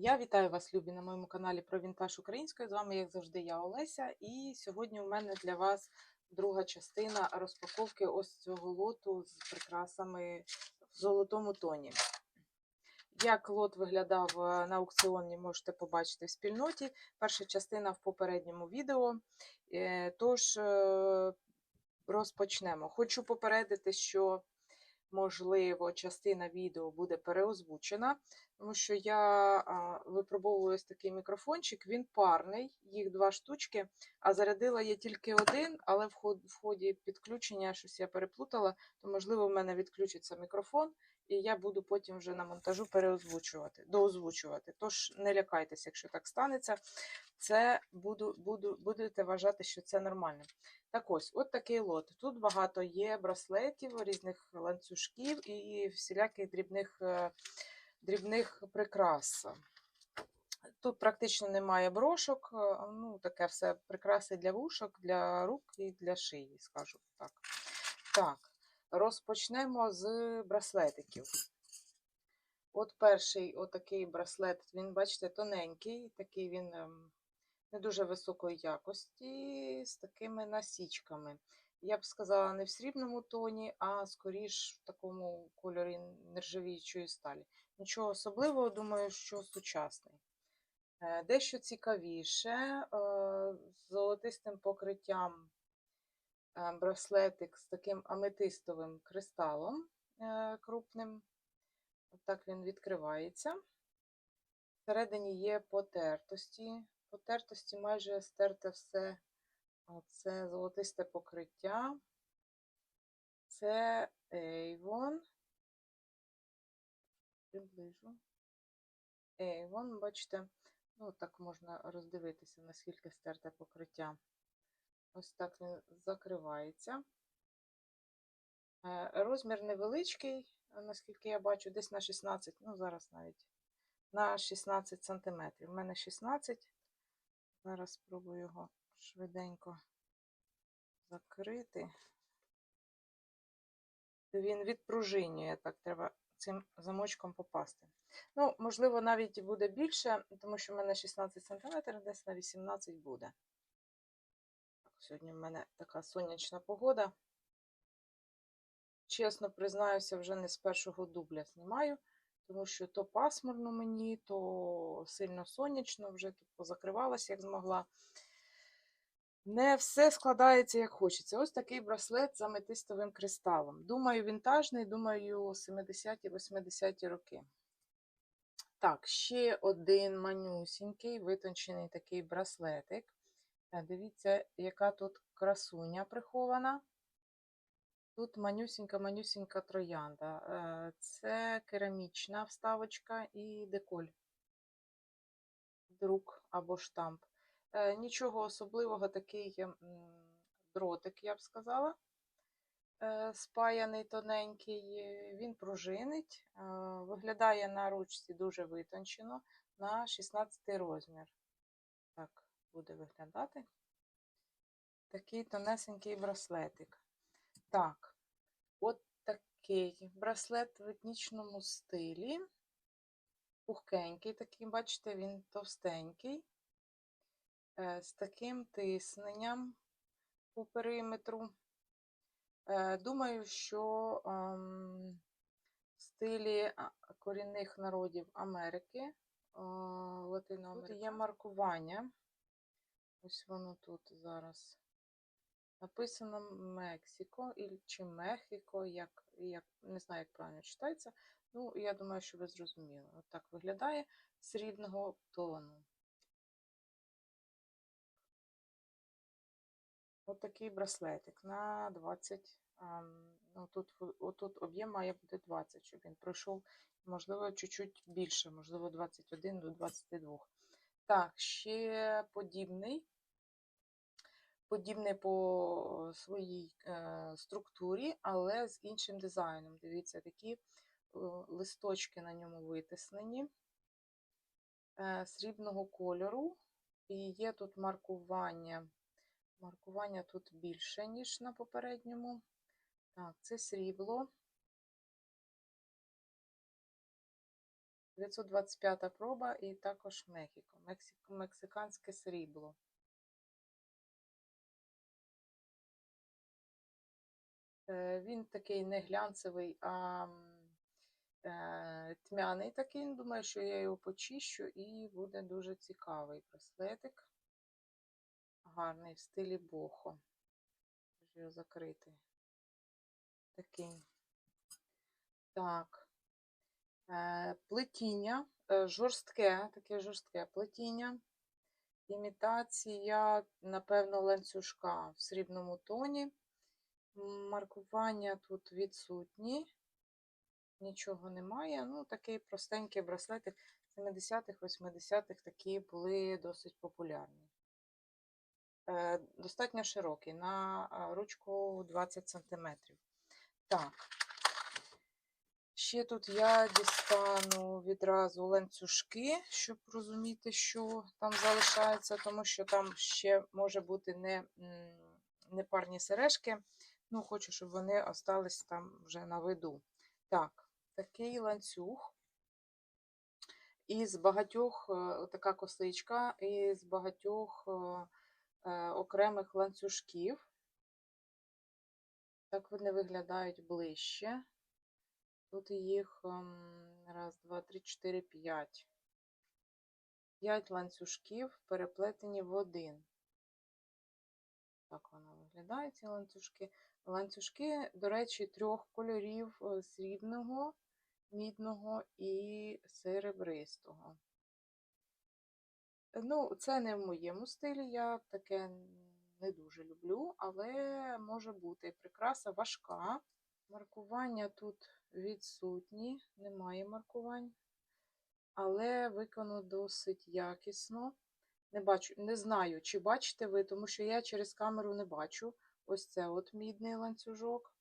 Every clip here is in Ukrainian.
Я вітаю вас, любі, на моєму каналі про вінтаж українською. З вами, як завжди, я Олеся. І сьогодні у мене для вас друга частина розпаковки ось цього лоту з прикрасами в золотому тоні. Як лот виглядав е, на аукціоні, можете побачити в спільноті. Перша частина в попередньому відео. Е, Тож е, розпочнемо. Хочу попередити, що, можливо, частина відео буде переозвучена. Тому що я випробовую ось такий мікрофончик, він парний, їх два штучки, а зарядила я тільки один, але в ход- в ході підключення щось я переплутала, то, можливо, в мене відключиться мікрофон, і я буду потім вже на монтажу переозвучувати, доозвучувати. Тож не лякайтеся, якщо так станеться, це буду, буду, будете вважати, що це нормально. Так ось, от такий лот. Тут багато є браслетів, різних ланцюжків і всіляких дрібних. е, дрібних прикрас. Тут практично немає брошок, е, ну таке все прикраси для вушок, для рук і для шиї, скажу так. Так, розпочнемо з браслетиків. От перший отакий браслет, він, бачите, тоненький, такий він ем, не дуже високої якості, з такими насічками. Я б сказала, не в срібному тоні, а скоріш в такому кольорі нержавіючої сталі. Нічого особливого, думаю, що сучасний. Е, Дещо цікавіше, е, з золотистим покриттям браслетик з таким аметистовим кристалом е, крупним. Так він відкривається. Всередині є потертості. Потертості майже стерте все. Це золотисте покриття. Це Avon. Приближу. Avon, бачите, ну так можна роздивитися, наскільки стерте покриття. Ось так він закривається. Е, Розмір невеличкий, наскільки я бачу, десь на 16, ну зараз навіть на 16 см. У мене 16. Зараз спробую його швиденько закрити. Він відпружинює, так треба цим замочком попасти. Ну, можливо, навіть буде більше, тому що в мене 16 см, десь на 18 буде. Сьогодні в мене така сонячна погода. Чесно признаюся, вже не з першого дубля знімаю, тому що то пасмурно мені, то сильно сонячно, вже тут позакривалася, як змогла. Не все складається, як хочеться. Ось такий браслет з аметистовим кристалом. Думаю, вінтажний, думаю, 70-80-ті роки. Так, ще один манюсінький, витончений такий браслетик. Е, Дивіться, яка тут красуня прихована. Тут манюсінька-манюсінька троянда. Е, Це керамічна вставочка і деколь. Друк або штамп. Е, Нічого особливого, такий м, дротик, я б сказала. Спаяний тоненький, він пружинить, виглядає на ручці дуже витончено на 16 розмір. Буде виглядати. Такий тонесенький браслетик. Так, от такий браслет в етнічному стилі. Пухкенький такий, бачите, він товстенький, е, з таким тисненням по периметру. Е, Думаю, що ем, в стилі корінних народів Америки, е, Латиноамерики, є маркування. Ось воно тут зараз. Написано Мексико чи Мехіко, як, як, не знаю, як правильно читається. Ну, я думаю, що ви зрозуміли. От так виглядає срібного тону. От такий браслетик на 20. ам, ну, тут, отут об'єм має бути 20, щоб він пройшов, можливо, чуть-чуть більше, можливо, 21 до 22. Так, ще подібний. Подібний по своїй е, структурі, але з іншим дизайном. Дивіться, такі е, листочки на ньому витиснені е, срібного кольору. І є тут маркування. Маркування тут більше, ніж на попередньому. Так, це срібло. 925 проба і також Мехіко. Мексиканське срібло. Е, Він такий не глянцевий, а е, тьмяний такий. Думаю, що я його почищу і буде дуже цікавий браслетик. Гарний в стилі бохо. Його закрити. Такий. Так. Е, Плетіння, е, жорстке, таке жорстке плетіння. Імітація, напевно, ланцюжка в срібному тоні. Маркування тут відсутні. Нічого немає. Ну, такий простенький браслетик 70-х, 80-х такі були досить популярні. Е, Достатньо широкий, на ручку 20 см. Так. Ще тут я дістану відразу ланцюжки, щоб розуміти, що там залишається, тому що там ще може бути не, не парні сережки. Ну, хочу, щоб вони остались там вже на виду. Так, такий ланцюг. Із багатьох, е, така косичка, із багатьох е, е, окремих ланцюжків. Так вони виглядають ближче. Тут їх раз, два, три, чотири, п'ять. П'ять ланцюжків переплетені в один. Так воно виглядає, ці ланцюжки. Ланцюжки, до речі, трьох кольорів е, срібного, мідного і серебристого. Ну, це не в моєму стилі, я таке не дуже люблю, але може бути. Прикраса важка. Маркування тут відсутні, немає маркувань, але виконано досить якісно. Не бачу, не знаю, чи бачите ви, тому що я через камеру не бачу. Ось це от мідний ланцюжок.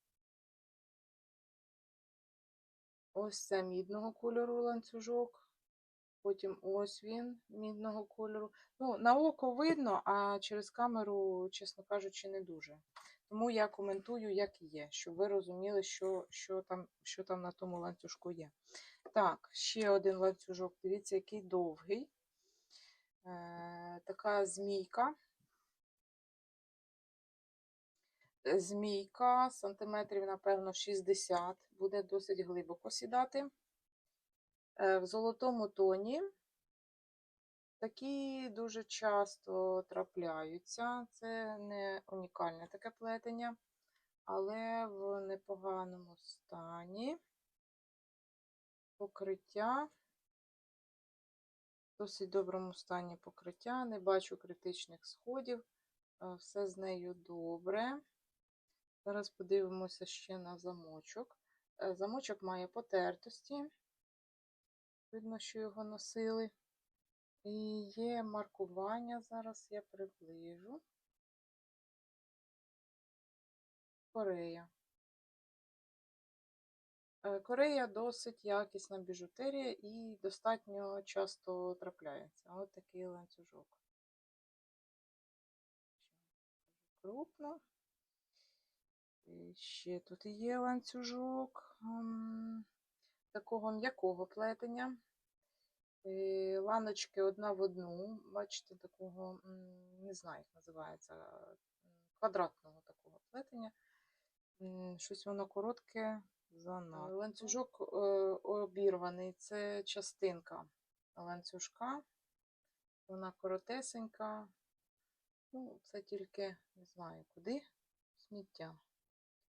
Ось це мідного кольору ланцюжок. Потім ось він мідного кольору. Ну, на око видно, а через камеру, чесно кажучи, не дуже. Тому я коментую, як є, щоб ви розуміли, що, що, там, що там на тому ланцюжку є. Так, ще один ланцюжок. Дивіться, який довгий. Е, така змійка. Е, Змійка, сантиметрів, напевно, 60, буде досить глибоко сідати. Е, В золотому тоні. Такі дуже часто трапляються. Це не унікальне таке плетення, але в непоганому стані. Покриття. В досить доброму стані покриття. Не бачу критичних сходів. Е, Все з нею добре. Зараз подивимося ще на замочок. Е, Замочок має потертості. Видно, що його носили. І є маркування, зараз я приближу. Корея. Е, Корея досить якісна біжутерія і достатньо часто трапляється. Ось такий ланцюжок. Крупно. І ще тут є ланцюжок такого м'якого плетення. Ланочки одна в одну. Бачите, такого, не знаю, як називається, квадратного такого плетення. Щось воно коротке занадто. Ланцюжок е, обірваний, це частинка ланцюжка. Вона коротесенька. Ну, це тільки не знаю куди. Сміття.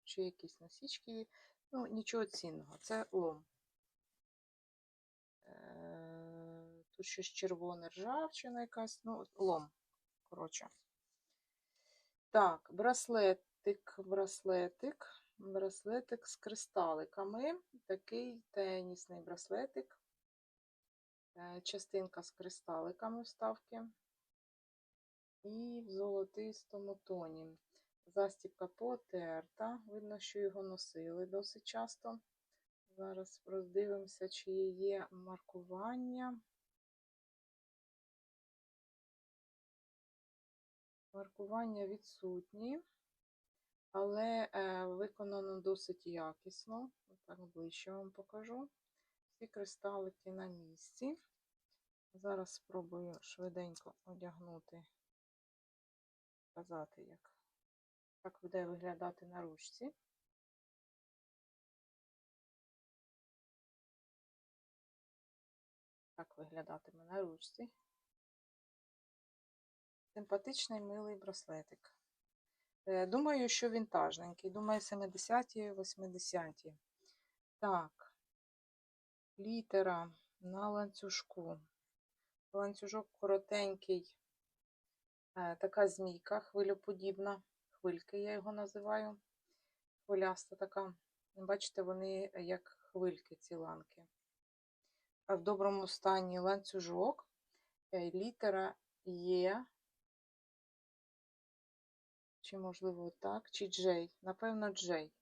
Чи якісь насічки. Ну, нічого цінного. Це лом. Тут щось червоне ржавчина якась, ну, лом. Коротше. Так, браслетик, браслетик, браслетик з кристаликами. Такий тенісний браслетик. Е, Частинка з кристаликами вставки. І в золотистому тоні. Застібка потерта. Видно, що його носили досить часто. Зараз роздивимося, чи є маркування. Маркування відсутні, але е, виконано досить якісно. Так ближче вам покажу. Всі кристалики на місці. Зараз спробую швиденько одягнути, показати, як, як буде виглядати на ручці. Так виглядатиме на ручці. Симпатичний милий браслетик. Е, Думаю, що вінтажненький. Думаю, 70-ті, 80-ті. Так, літера на ланцюжку. Ланцюжок коротенький, Е, така змійка, хвилеподібна. Хвильки я його називаю. Хвиляста така. Бачите, вони як хвильки, ці ланки. В доброму стані ланцюжок, е, літера Є. Чи, можливо, так, чи Джей. Напевно, Джей.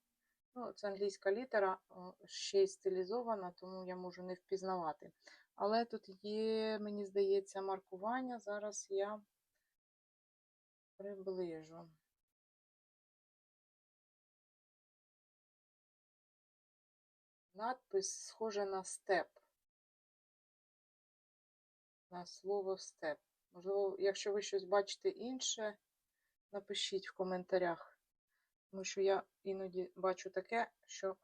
Ну, це англійська літера, ще й стилізована, тому я можу не впізнавати. Але тут є, мені здається, маркування. Зараз я приближу. Надпис схоже на степ. На слово степ. Можливо, якщо ви щось бачите інше, напишіть в коментарях. Тому що я іноді бачу таке, що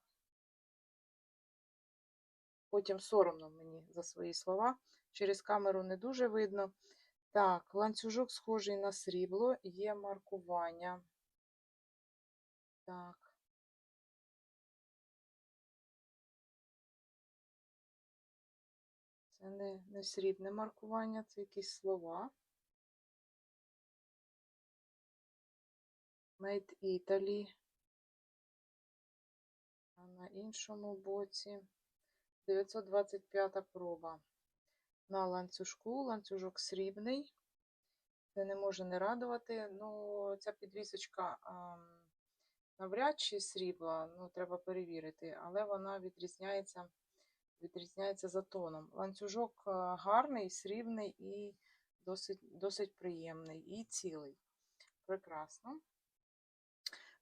потім соромно мені за свої слова. Через камеру не дуже видно. Так, ланцюжок схожий на срібло, є маркування. Так. Це не, не срібне маркування, це якісь слова. Made Italy. А на іншому боці 925 проба. На ланцюжку, ланцюжок срібний. Це не може не радувати. Ну, ця підвісочка а, навряд чи срібла, ну, треба перевірити, але вона відрізняється, відрізняється за тоном. Ланцюжок гарний, срібний і досить, досить приємний, і цілий. Прекрасно.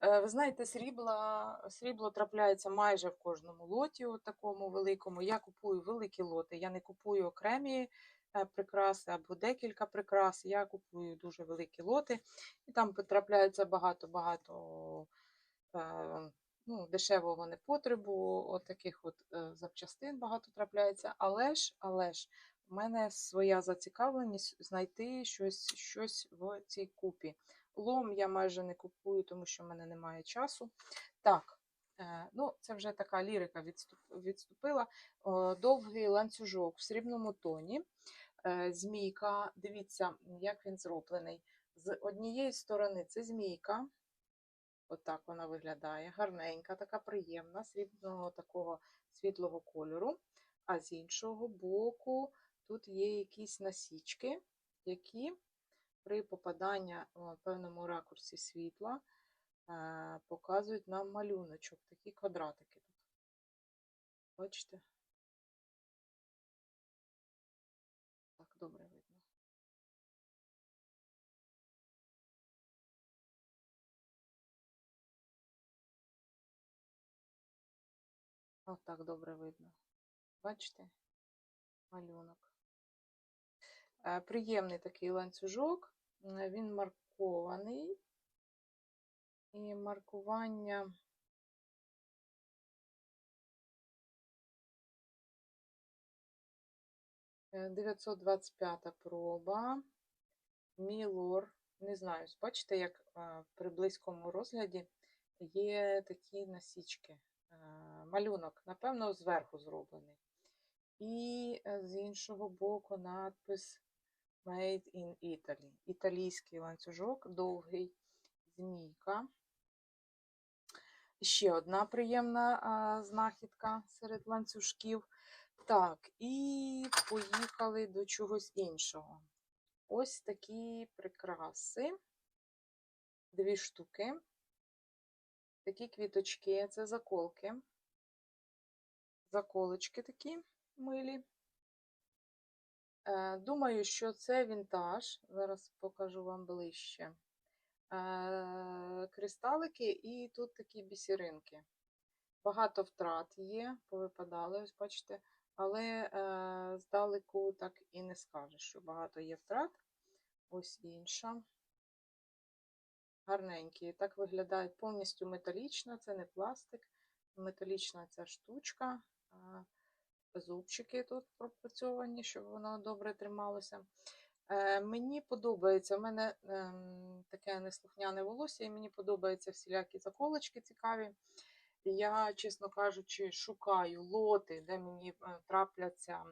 Е, Ви знаєте, срібла, срібло трапляється майже в кожному лоті, от такому великому. Я купую великі лоти, я не купую окремі е, прикраси або декілька прикрас. Я купую дуже великі лоти, і там потрапляється багато-багато е, ну, дешевого непотребу, от таких от е, запчастин багато трапляється. Але ж, але ж, в мене своя зацікавленість знайти щось, щось в цій купі. Лом я майже не купую, тому що в мене немає часу. Так, е, ну це вже така лірика відступила. Довгий ланцюжок в срібному тоні. Е, Змійка, дивіться, як він зроблений. З однієї сторони це змійка. Отак вона виглядає. Гарненька, така приємна, срібного такого світлого кольору. А з іншого боку тут є якісь насічки, які при попаданні в певному ракурсі світла е, показують нам малюночок, такі квадратики тут. Бачите? Так, добре видно. От так добре видно. Бачите? Малюнок. Е, Приємний такий ланцюжок, е, він маркований. І маркування е, 925 проба. Мілор. Не знаю, бачите, як е, при близькому розгляді є такі насічки. Е, Малюнок, напевно, зверху зроблений. І е, з іншого боку надпис Made in Italy. Італійський ланцюжок, довгий змійка. Ще одна приємна а, знахідка серед ланцюжків. Так, і поїхали до чогось іншого. Ось такі прикраси. Дві штуки. Такі квіточки, це заколки. Заколочки такі милі. Е, Думаю, що це вінтаж. Зараз покажу вам ближче. Е, Кристалики і тут такі бісеринки. Багато втрат є, повипадали. Ось бачите, але е, здалеку так і не скажеш, що багато є втрат. Ось інша. Гарненькі. Так виглядає повністю металічна, це не пластик. Металічна ця штучка. Зубчики тут пропрацьовані, щоб воно добре трималося. Е, мені подобається, у мене ем, таке неслухняне волосся, і мені подобаються всілякі заколочки цікаві. Я, чесно кажучи, шукаю лоти, де мені е, трапляться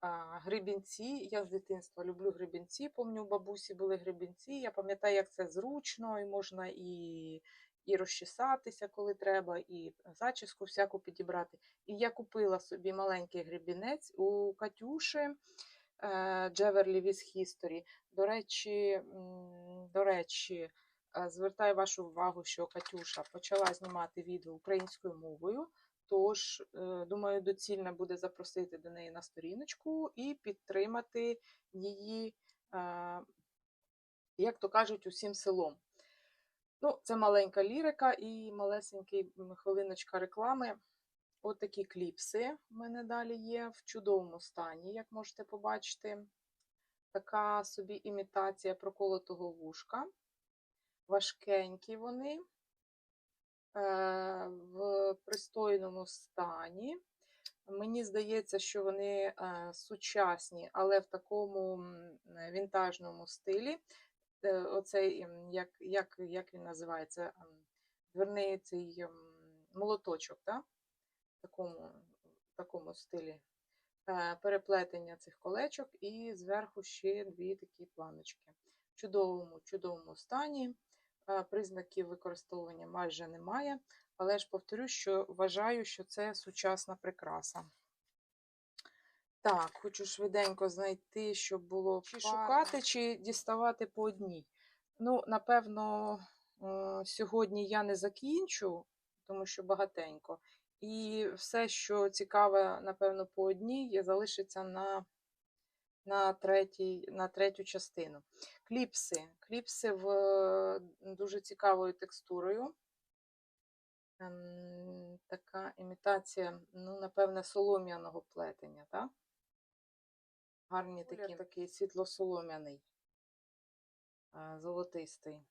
а, гребінці. Я з дитинства люблю гребінці. Помню, у бабусі були гребінці. Я пам'ятаю, як це зручно, і можна і, і розчесатися, коли треба, і зачіску всяку підібрати. І я купила собі маленький гребінець у Катюші е, Джеверлі With History. До речі, до речі, е, звертаю вашу увагу, що Катюша почала знімати відео українською мовою. Тож, е, думаю, доцільно буде запросити до неї на сторіночку і підтримати її, як то кажуть, усім селом. Ну, це маленька лірика і малесенький хвилиночка реклами. От такі кліпси в мене далі є в чудовому стані, як можете побачити. Така собі імітація проколотого вушка. Важкенькі вони е, в пристойному стані. Мені здається, що вони е, сучасні, але в такому вінтажному стилі. Е, Оцей, як, як, як він називається, дверний цей молоточок, да? в такому, такому стилі. Е, Переплетення цих колечок і зверху ще дві такі планочки. В чудовому, чудовому стані. Е, Признаків використовування майже немає, але ж повторю, що вважаю, що це сучасна прикраса. Так, хочу швиденько знайти, щоб було чи шукати, чи діставати по одній. Ну, напевно, е, сьогодні я не закінчу, тому що багатенько. І все, що цікаве, напевно, по одній, залишиться на, на, третій, на третю частину. Кліпси. Кліпси в е, дуже цікавою текстурою. Ем, така імітація, ну, напевне, солом'яного плетення, так? Гарні такі, такий світло-солом'яний, золотистий.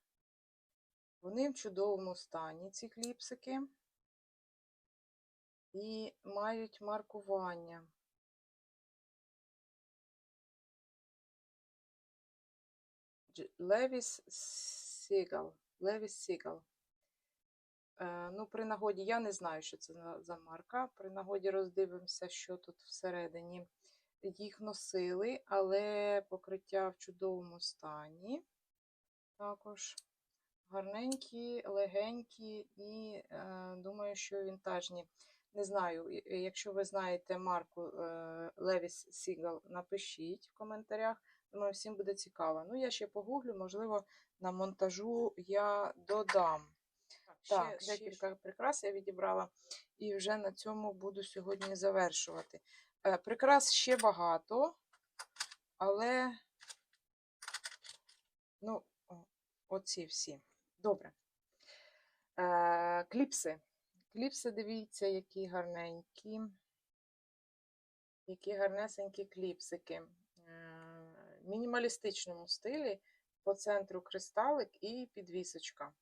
Вони в чудовому стані, ці кліпсики, і мають маркування. Левіс Сігал. Левіс Сігал. Е, ну, при нагоді, я не знаю, що це за марка. При нагоді роздивимося, що тут всередині. Їх носили, але покриття в чудовому стані. Також гарненькі, легенькі і е, думаю, що вінтажні. Не знаю, і якщо ви знаєте марку е, Levis Seagull, напишіть в коментарях. Думаю, всім буде цікаво. Ну, я ще погуглю, можливо, на монтажу я додам. Так, ще декілька прикрас я відібрала і вже на цьому буду сьогодні завершувати. Е, Прикрас ще багато, але ну, оці всі. Добре. Е, Кліпси. Кліпси, дивіться, які гарненькі. Які гарнесенькі кліпсики. В мінімалістичному стилі по центру кристалик і підвісочка.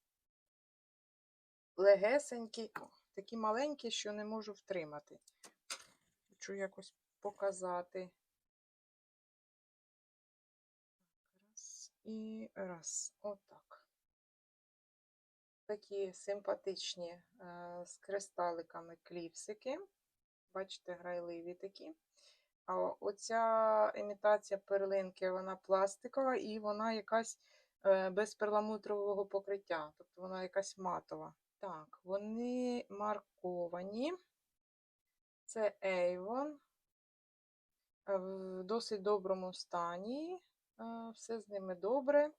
Легесенькі, такі маленькі, що не можу втримати. Хочу якось показати. Раз і раз. Отак. Такі симпатичні е, з кристаликами кліпсики. Бачите, грайливі такі. А оця імітація перлинки, вона пластикова і вона якась е, без перламутрового покриття. Тобто вона якась матова. Так, вони марковані. Це Avon. Е, В досить доброму стані. Е, Все з ними добре.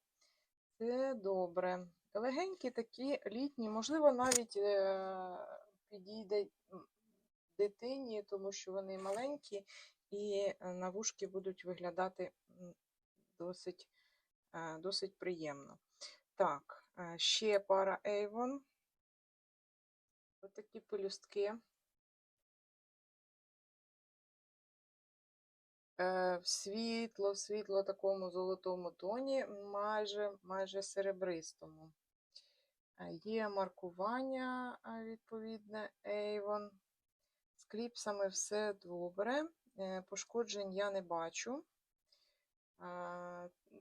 Це добре. Легенькі такі літні, можливо, навіть е, підійде дитині, тому що вони маленькі і е, на вушки будуть виглядати досить, досить приємно. Так, ще пара Avon. Ось такі пелюстки. В світло, в світло такому золотому тоні, майже, майже серебристому. Е, Є маркування, е, відповідне, Avon. З кліпсами все добре. Е, Пошкоджень я не бачу.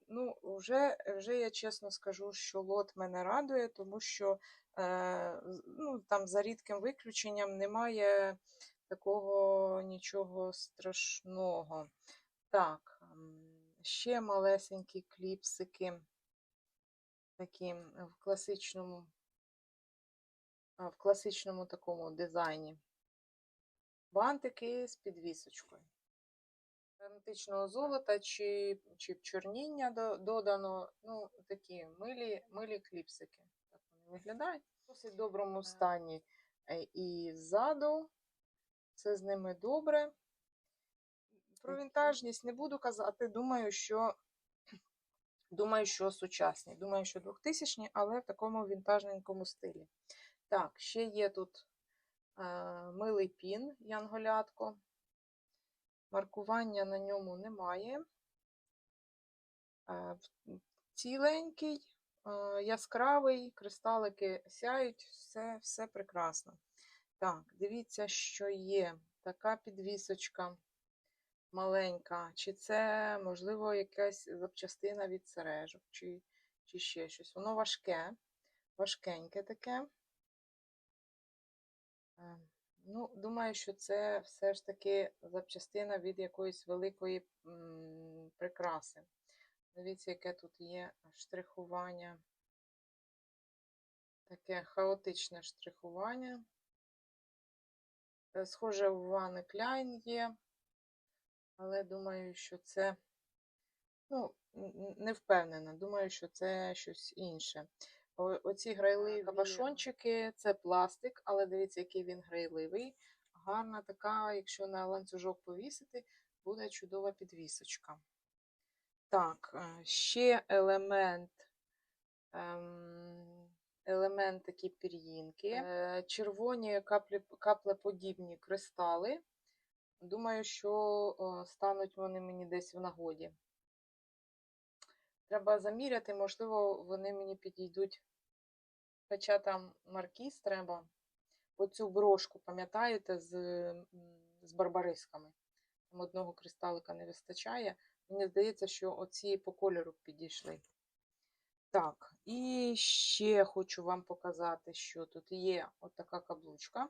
Ну, вже, вже я чесно скажу, що лот мене радує, тому що е, ну, там за рідким виключенням немає такого нічого страшного. Так, ще малесенькі кліпсики, такі в класичному, в класичному такому дизайні. Бантики з підвісочкою. Античного золота чи, чи чорніння додано. Ну, такі милі, милі кліпсики. Так вони виглядають. В досить доброму стані е, і ззаду. Все з ними добре. Про вінтажність не буду казати. Думаю, що думаю, що сучасні. Думаю, що 2000-ні, але в такому вінтажненькому стилі. Так, ще є тут е, милий пін Янголятко. Маркування на ньому немає. Е, Ціленький, е, яскравий, кристалики сяють, все, все прекрасно. Так, дивіться, що є. Така підвісочка маленька. Чи це, можливо, якась запчастина від сережок, чи, чи ще щось. Воно важке, важкеньке таке. Е, Ну, думаю, що це все ж таки запчастина від якоїсь великої прикраси. Дивіться, яке тут є штрихування. Таке хаотичне штрихування. Е, Схоже, у Вани Кляйн є, але думаю, що це, ну, не впевнена. Думаю, що це щось інше. О- Оці грайливі кабашончики це пластик, але дивіться, який він грайливий. Гарна така, якщо на ланцюжок повісити, буде чудова підвісочка. Так, е, ще елемент, ем, елемент такі пір'їнки. Е, Червоні каплеподібні кристали. Думаю, що стануть вони мені десь в нагоді. Треба заміряти, можливо, вони мені підійдуть. Хоча там маркіз треба. Оцю брошку, пам'ятаєте, з, з барбарисками. Там одного кристалика не вистачає. Мені здається, що оці по кольору підійшли. Так, і ще хочу вам показати, що тут є отака каблучка.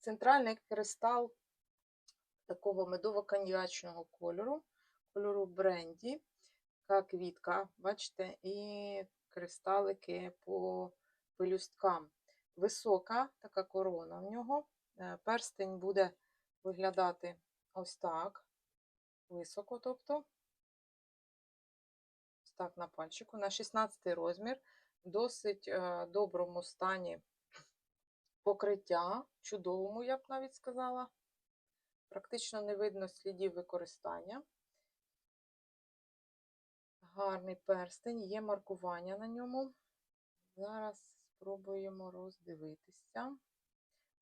Центральний кристал такого медово-коньячного кольору, кольору бренді, така квітка, бачите, і кристалики по пелюсткам. Висока така корона в нього. Е, Перстень буде виглядати ось так. Високо, тобто. Так на пальчику. На 16 розмір. Досить е, доброму стані покриття, чудовому, я б навіть сказала. Практично не видно слідів використання. Гарний перстень, є маркування на ньому. Зараз спробуємо роздивитися.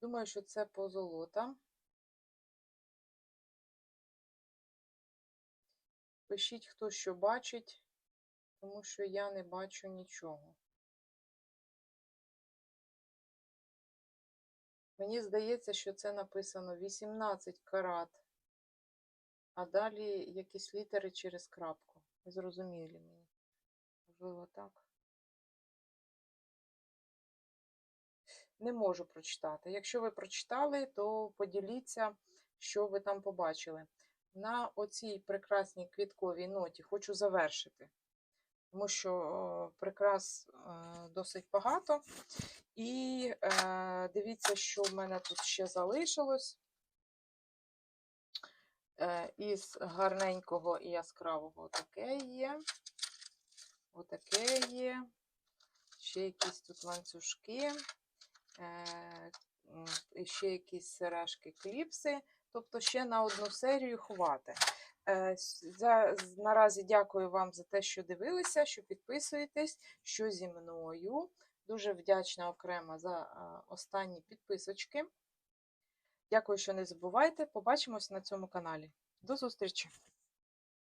Думаю, що це позолота. Пишіть, хто що бачить, тому що я не бачу нічого. Мені здається, що це написано 18 карат, а далі якісь літери через крапку. Зрозумілі мені. Можливо, так. Не можу прочитати. Якщо ви прочитали, то поділіться, що ви там побачили. На оцій прекрасній квітковій ноті хочу завершити, тому що прикрас е, досить багато. І е, дивіться, що в мене тут ще залишилось. Е, із гарненького і яскравого таке є. Отаке є. Ще якісь тут ланцюжки, е, ще якісь сережки, кліпси. Тобто ще на одну серію ховати. Е, за, наразі дякую вам за те, що дивилися, що підписуєтесь, що зі мною. Дуже вдячна окремо за останні підписочки. Дякую, що не забувайте. Побачимось на цьому каналі. До зустрічі!